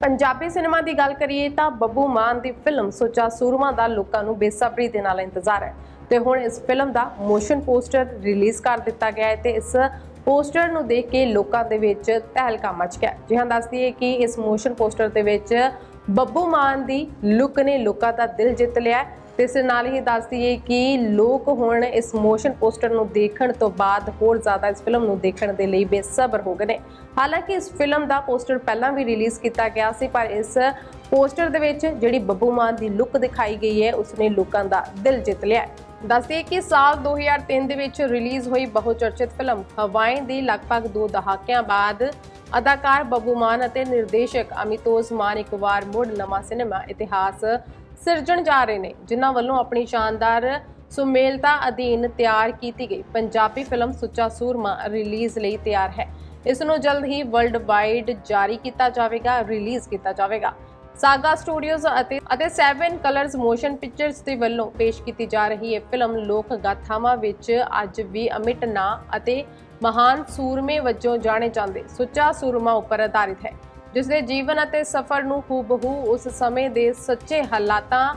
Punjabi cinema ਦੀ ਗੱਲ ਕਰੀਏ ਤਾਂ ਬੱਬੂ ਮਾਨ ਦੀ ਫਿਲਮ ਸੁੱਚਾ ਸੂਰਮਾ ਦਾ ਲੋਕਾਂ ਨੂੰ ਬੇਸਬਰੀ ਦੇ ਨਾਲ ਇੰਤਜ਼ਾਰ ਹੈ। ਤੇ ਹੁਣ ਇਸ ਫਿਲਮ ਦਾ ਮੋਸ਼ਨ ਪੋਸਟਰ ਰਿਲੀਜ਼ ਕਰ ਦਿੱਤਾ ਗਿਆ ਹੈ ਤੇ ਇਸ ਪੋਸਟਰ ਨੂੰ ਦੇਖ ਕੇ ਲੋਕਾਂ ਦੇ ਵਿੱਚ ਤਹਿਲਕਾ ਮਚ ਗਿਆ ਜੀ ਦੱਸਦੀ ਹੈ ਕਿ ਇਸ ਮੋਸ਼ਨ ਪੋਸਟਰ ਦੇ ਵਿੱਚ ਬੱਬੂ ਮਾਨ ਦੀ ਲੁੱਕ ਨੇ ਲੋਕਾਂ ਦਾ ਦਿਲ ਜਿੱਤ ਲਿਆ ਤੇ ਇਸ ਨਾਲ ਹੀ ਦੱਸ ਦਈਏ ਕਿ ਲੋਕ ਹੁਣ ਇਸ ਮੋਸ਼ਨ ਪੋਸਟਰ ਨੂੰ ਦੇਖਣ ਤੋਂ ਬਾਅਦ ਹੋਰ ਜ਼ਿਆਦਾ ਇਸ ਫਿਲਮ ਨੂੰ ਦੇਖਣ ਦੇ ਲਈ ਬੇਸਬਰ ਹੋ ਗਏ ਨੇ। ਹਾਲਾਂਕਿ ਇਸ ਫਿਲਮ ਦਾ ਪੋਸਟਰ ਪਹਿਲਾਂ ਵੀ ਰਿਲੀਜ਼ ਕੀਤਾ ਗਿਆ ਸੀ, ਪਰ ਇਸ ਪੋਸਟਰ ਦੇ ਵਿੱਚ ਜਿਹੜੀ ਬੱਬੂ ਮਾਨ ਦੀ ਲੁੱਕ ਦਿਖਾਈ ਗਈ ਹੈ, ਉਸਨੇ ਲੋਕਾਂ ਦਾ ਦਿਲ ਜਿੱਤ ਲਿਆ ਹੈ। ਦੱਸਦੇ ਕਿ ਸਾਲ 2003 ਦੇ ਵਿੱਚ ਰਿਲੀਜ਼ ਹੋਈ ਬਹੁਚਰਚਿਤ ਫਿਲਮ ਹਵਾਏਂ ਦੀ ਲਗਭਗ 2 ਦਹਾਕਿਆਂ ਬਾਅਦ ਅਦਾਕਾਰ ਬੱਬੂ ਮਾਨ ਅਤੇ ਨਿਰਦੇਸ਼ਕ ਅਮਿਤੋਜ਼ ਮਾਨ ਇੱਕ ਵਾਰ ਮੁੜ ਨਵਾਂ ਸਿਨੇਮਾ ਇਤਿਹਾਸ ਸਿਰਜਣ ਜਾ ਰਹੇ ਨੇ, ਜਿਨ੍ਹਾਂ ਵੱਲੋਂ ਆਪਣੀ ਸ਼ਾਨਦਾਰ ਸੁਮੇਲਤਾ ਅਧੀਨ ਤਿਆਰ ਕੀਤੀ ਗਈ। ਪੰਜਾਬੀ ਫਿਲਮ ਸੁੱਚਾ ਸੂਰਮਾ ਰਿਲੀਜ਼ ਲਈ ਤਿਆਰ ਹੈ। ਇਸ ਨੂੰ ਜਲਦ ਹੀ ਵਰਲਡ ਵਾਈਡ ਜਾਰੀ ਕੀਤਾ ਜਾਵੇਗਾ, ਰਿਲੀਜ਼ ਕੀਤਾ ਜਾਵੇਗਾ। ਸਾਗਾ ਸਟੂਡੀਓਜ਼ ਅਤੇ ਅਤੇ 7 ਕਲਰਸ ਮੋਸ਼ਨ ਪਿਕਚਰਸ ਦੇ ਵੱਲੋਂ ਪੇਸ਼ ਕੀਤੀ ਜਾ ਰਹੀ ਇਹ ਫਿਲਮ ਲੋਕ ਗਾਥਾਵਾਂ ਵਿੱਚ ਅੱਜ ਵੀ ਅਮਿਟ ਨਾਂ ਅਤੇ ਮਹਾਨ ਸੂਰਮੇ ਵਜੋਂ ਜਾਣੇ ਜਾਂਦੇ। ਸੁੱਚਾ ਸੂਰਮਾ ਉੱਪਰ ਆਧਾਰਿਤ ਹੈ। ਜਿਸ ਦੇ ਜੀਵਨ ਅਤੇ ਸਫ਼ਰ ਨੂੰ ਹੂਬਹੂ ਉਸ ਸਮੇਂ ਦੇ ਸੱਚੇ ਹਾਲਾਤਾਂ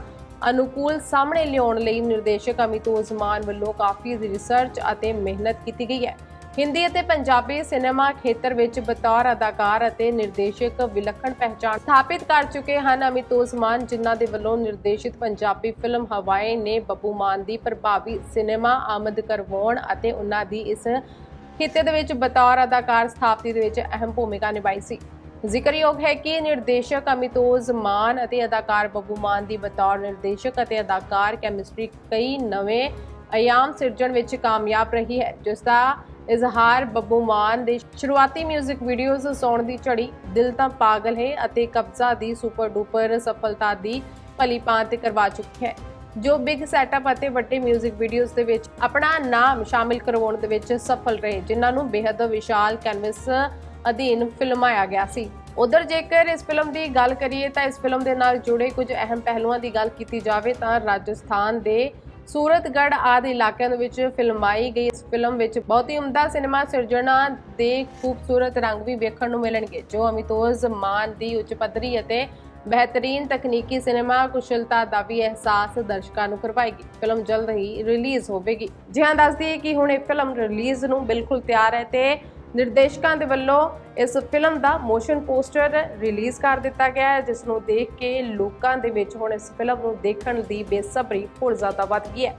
ਅਨੁਕੂਲ ਸਾਹਮਣੇ ਲਿਆਉਣ ਲਈ ਨਿਰਦੇਸ਼ਕ ਅਮਿਤੋਜ਼ ਮਾਨ ਵੱਲੋਂ ਕਾਫੀ ਰਿਸਰਚ ਅਤੇ ਮਿਹਨਤ ਕੀਤੀ ਗਈ ਹੈ। ਹਿੰਦੀ ਅਤੇ ਪੰਜਾਬੀ ਸਿਨੇਮਾ ਖੇਤਰ ਵਿੱਚ ਬਤੌਰ ਅਦਾਕਾਰ ਅਤੇ ਨਿਰਦੇਸ਼ਕ ਵਿਲੱਖਣ ਪਹਿਚਾਣ ਸਥਾਪਿਤ ਕਰ ਚੁੱਕੇ ਹਨ ਅਮਿਤੋਜ਼ ਮਾਨ ਜਿਨ੍ਹਾਂ ਦੇ ਵੱਲੋਂ ਨਿਰਦੇਸ਼ਿਤ ਪੰਜਾਬੀ ਫਿਲਮ ਹਵਾਏ ਨੇ ਬੱਬੂ ਮਾਨ ਦੀ ਪ੍ਰਭਾਵੀ ਸਿਨੇਮਾ ਆਮਦ ਕਰਵਾਉਣ ਅਤੇ ਉਹਨਾਂ ਦੀ ਇਸ ਖਿੱਤੇ ਦੇ ਵਿੱਚ ਬਤੌਰ ਅਦਾਕਾਰ ਸਥਾਪਤੀ ਦੇ ਵਿੱਚ ਅਹਿਮ ਭੂਮਿਕਾ ਨਿਭਾਈ ਸੀ। ਜ਼ਿਕਰਯੋਗ ਹੈ ਕਿ ਨਿਰਦੇਸ਼ਕ ਅਮਿਤੋਜ ਮਾਨ ਅਤੇ ਅਦਾਕਾਰ ਬੱਬੂ ਮਾਨ ਦੀ ਬਤੌਰ ਨਿਰਦੇਸ਼ਕ ਅਤੇ ਅਦਾਕਾਰ ਕੈਮਿਸਟਰੀ ਕਈ ਨਵੇਂ ਆਯਾਮ ਸਿਰਜਣ ਵਿੱਚ ਕਾਮਯਾਬ ਰਹੀ ਹੈ, ਜਿਸ ਦਾ ਇਜ਼ਹਾਰ ਬੱਬੂ ਮਾਨ ਦੇ ਸ਼ੁਰੂਆਤੀ 뮤직 ਵੀਡੀਓਜ਼ ਸੌਣ ਦੀ ਝੜੀ ਦਿਲ ਤਾਂ ਪਾਗਲ ਹੈ ਅਤੇ ਕਬਜ਼ਾ ਦੀ ਸੁਪਰ ਡੂਪਰ ਸਫਲਤਾ ਦੀ ਭਲੀ ਭਾਂਤ ਕਰਵਾ ਚੁੱਕੀ ਹੈ। ਜੋ ਬਿਗ ਸੈਟਅਪ ਅਤੇ ਵੱਡੇ 뮤직 ਵੀਡੀਓਜ਼ ਦੇ ਵਿੱਚ ਆਪਣਾ ਨਾਮ ਸ਼ਾਮਿਲ ਕਰਵਾਉਣ ਦੇ ਵਿੱਚ ਸਫਲ ਰਹੇ, ਜਿਨ੍ਹਾਂ ਨੂੰ ਬੇहद ਵਿਸ਼ਾਲ ਕੈਨਵਸ ਅਧੀਨ ਫਿਲਮਾਇਆ ਗਿਆ ਸੀ। ਉਧਰ ਜੇਕਰ ਇਸ ਫਿਲਮ ਦੀ ਗੱਲ ਕਰੀਏ ਤਾਂ ਇਸ ਫਿਲਮ ਦੇ ਨਾਲ ਜੁੜੇ ਕੁਝ ਅਹਿਮ ਪਹਿਲੂਆਂ ਦੀ ਗੱਲ ਕੀਤੀ ਜਾਵੇ ਤਾਂ ਰਾਜਸਥਾਨ ਦੇ ਸੂਰਤਗੜ੍ਹ ਆਦਿ ਇਲਾਕਿਆਂ ਦੇ ਵਿੱਚ ਫਿਲਮਾਈ ਗਈ ਇਸ ਫਿਲਮ ਵਿੱਚ ਬਹੁਤ ਹੀ ਉਮਦਾ ਸਿਨੇਮਾ ਸਿਰਜਣਾ ਦੇ ਖੂਬਸੂਰਤ ਰੰਗ ਵੀ ਵੇਖਣ ਨੂੰ ਮਿਲਣਗੇ, ਜੋ ਅਮਿਤੋਜ਼ ਮਾਨ ਦੀ ਉੱਚ ਪੱਧਰੀ ਅਤੇ ਬਿਹਤਰੀਨ ਤਕਨੀਕੀ ਸਿਨੇਮਾ ਕੁਸ਼ਲਤਾ ਦਾ ਵੀ ਅਹਿਸਾਸ ਦਰਸ਼ਕਾਂ ਨੂੰ ਕਰਵਾਏਗੀ। ਫਿਲਮ ਜਲਦ ਹੀ ਰਿਲੀਜ਼ ਹੋਵੇਗੀ। ਜਿਹਾਂ ਦੱਸਦੀ ਦੱਸ ਕਿ ਹੁਣ ਇਹ ਫਿਲਮ ਰਿਲੀਜ਼ ਨੂੰ ਬਿਲਕੁਲ ਤਿਆਰ ਹੈ ਤੇ ਨਿਰਦੇਸ਼ਕਾਂ ਦੇ ਵੱਲੋਂ ਇਸ ਫਿਲਮ ਦਾ ਮੋਸ਼ਨ ਪੋਸਟਰ ਰਿਲੀਜ਼ ਕਰ ਦਿੱਤਾ ਗਿਆ ਹੈ, ਜਿਸ ਨੂੰ ਦੇਖ ਕੇ ਲੋਕਾਂ ਦੇ ਵਿੱਚ ਹੁਣ ਇਸ ਫਿਲਮ ਨੂੰ ਦੇਖਣ ਦੀ ਬੇਸਬਰੀ ਹੋਰ ਜ਼ਿਆਦਾ ਵੱਧ ਗਈ ਹੈ।